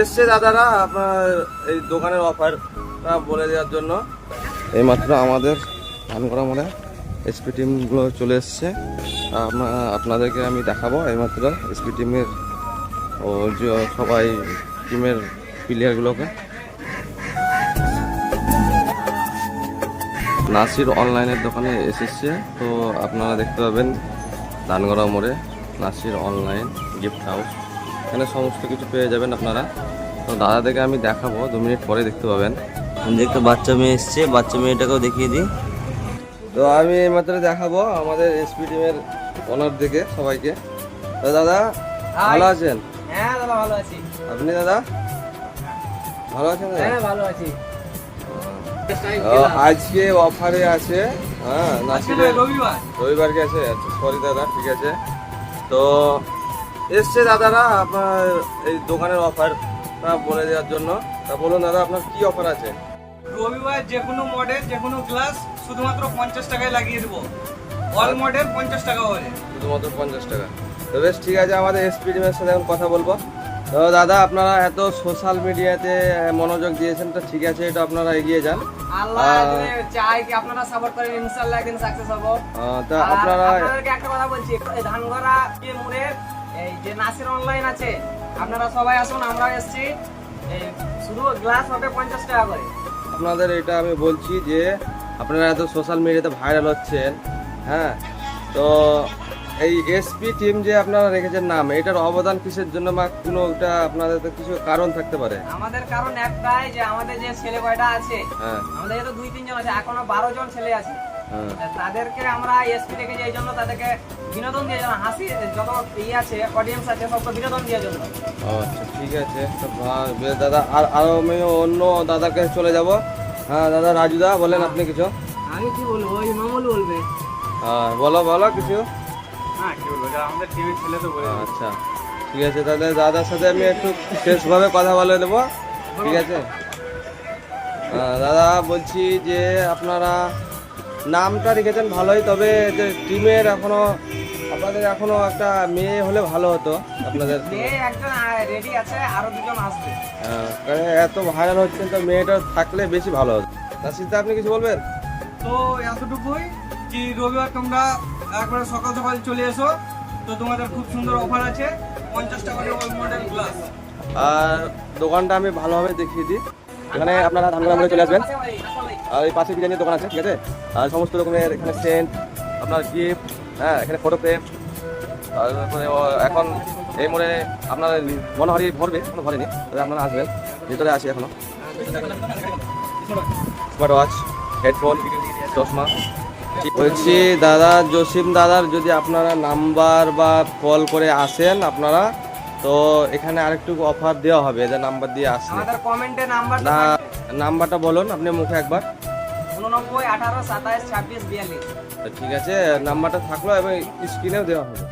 এসছে দাদারা আপনার এই দোকানের অফার বলে দেওয়ার জন্য। এইমাত্র আমাদের ধানগড়া মোড়ে এসপি টিমগুলো চলে এসছে। আপনাদেরকে আমি দেখাবো এইমাত্র এসপি টিমের ও সবাই টিমের প্লেয়ারগুলোকে নাসির অনলাইনের দোকানে এসেছে। তো আপনারা দেখতে পাবেন ধানগড়া মোড়ে নাসির অনলাইন গিফট হাউস এখানে সমস্ত কিছু পেয়ে যাবেন আপনারা। তো দাদাদেরকে আমি দেখাবো দু মিনিট পরে দেখতে পাবেন। দেখতে বাচ্চা মেয়ে এসছে বাচ্চা মেয়েটাকেও দেখিয়ে দিই। তো আমি এইমাত্র দেখাবো আমাদের এসপি টিমের ওনার দিকে সবাইকে। তো দাদা ভালো আছেন? হ্যাঁ দাদা ভালো আছি। আপনি দাদা? ভালো আছেন? হ্যাঁ ভালো আছি। আজকে অফারে আছে হ্যাঁ নাসিরের। রবিবার। রবিবার আছে সরি দাদা ঠিক আছে। তো এসছে দাদারা আপনার এই দোকানের অফার বলে দেওয়ার জন্য। তা বলুন দাদা আপনার কি অফার আছে? রবিবার যে কোনো মডেল যে কোনো গ্লাস শুধুমাত্র পঞ্চাশ টাকায় লাগিয়ে দেবো। অল মডেল পঞ্চাশ টাকা হলে। শুধুমাত্র পঞ্চাশ টাকা। তো বেশ ঠিক আছে আমাদের এসপি টিমের সাথে এখন কথা বলব। তো দাদা আপনারা এত সোশ্যাল মিডিয়াতে মনোযোগ দিয়েছেন তো ঠিক আছে এটা আপনারা এগিয়ে যান। আল্লাহ চাই কি আপনারা সাপোর্ট করেন ইনশাআল্লাহ একদিন সাকসেস হব। তো আপনারা আপনাদেরকে একটা কথা বলছি ধানগড়া যে মোড়ে এই যে নাসির অনলাইন আছে আপনারা সবাই আসুন আমরা এসেছি। এই শুধু গ্লাস হবে পঞ্চাশ টাকা করে। আপনাদের এটা আমি বলছি যে আপনারা এত সোশ্যাল মিডিয়াতে ভাইরাল হচ্ছেন হ্যাঁ? তো এই এসপি টিম যে আপনারা রেখেছেন নাম এটার অবদান কিসের জন্য বা কোনো একটা আপনাদের তো কিছু কারণ থাকতে পারে? আমাদের কারণ একটাই যে আমাদের যে ছেলে কয়টা আছে হ্যাঁ। আমাদের তো দুই তিনজন আছে এখনও বারো জন ছেলে আছে। তাদেরকে আমরা এসপি থেকে যে জন্য তাদেরকে বিনোদন দিয়ে জন্য হাসি যত ইয়ে আছে অডিয়েন্স আছে সবকে বিনোদন দেওয়ার জন্য। আচ্ছা ঠিক আছে। তো বেশ দাদা আর আরও আমি অন্য দাদার কাছে চলে যাব। হ্যাঁ দাদা রাজুদা বলেন আপনি কিছু। আমি কি বলব? ওই মামুল বলবে। হ্যাঁ বলো বলো কিছু। হ্যাঁ কি বলব? আমাদের টিমের ছেলে তো আচ্ছা ঠিক আছে তাহলে দাদার সাথে আমি একটু শেষভাবে কথা বলে দেবো। ঠিক আছে? দাদা বলছি যে আপনারা নামটা রেখেছেন ভালোই তবে যে টিমের এখনও আপনাদের এখনও একটা মেয়ে হলে ভালো হতো আপনাদের। মেয়ে রেডি আছে আরও দুজন আসবে। এত ভাইরাল হচ্ছেন তো মেয়েটা থাকলে বেশি ভালো হতো। রাশিদা আপনি কিছু বলবেন? তো এতটুকুই কি রবিবার তোমরা একবারে সকাল সকাল চলে এসো। তো তোমাদের খুব সুন্দর অফার আছে পঞ্চাশ টাকা করে ওই মডেল গ্লাস আর দোকানটা আমি ভালোভাবে দেখিয়ে দিই। এখানে আপনারা ধানগড়া মোড়ে চলে আসবেন। আর এই পাশে বিরিয়ানির দোকান আছে, ঠিক আছে? আর সমস্ত রকমের এখানে সেন্ট আপনার গিফট হ্যাঁ এখানে ফটো ফ্রেম তারপরে এখন এই মোড়ে আপনার মনোহারি ভরবে এখনও ভরেনি তাহলে আপনারা আসবেন, ভিতরে আসি এখনও। স্মার্ট ওয়াচ হেডফোন চশমা। বলছি, দাদা জসিম দাদার যদি আপনারা নাম্বার বা কল করে আসেন, আপনারা তো এখানে আরেকটু অফার দেওয়া হবে যে নাম্বার দিয়ে আসলে। আমাদের কমেন্টে নাম্বার না নাম্বারটা বলুন আপনি মুখে একবার। উননব্বই আঠারো সাতাইশ ছাব্বিশ বিয়াল্লিশ। তো ঠিক আছে নাম্বারটা থাকল এবং স্ক্রিনেও দেওয়া হবে।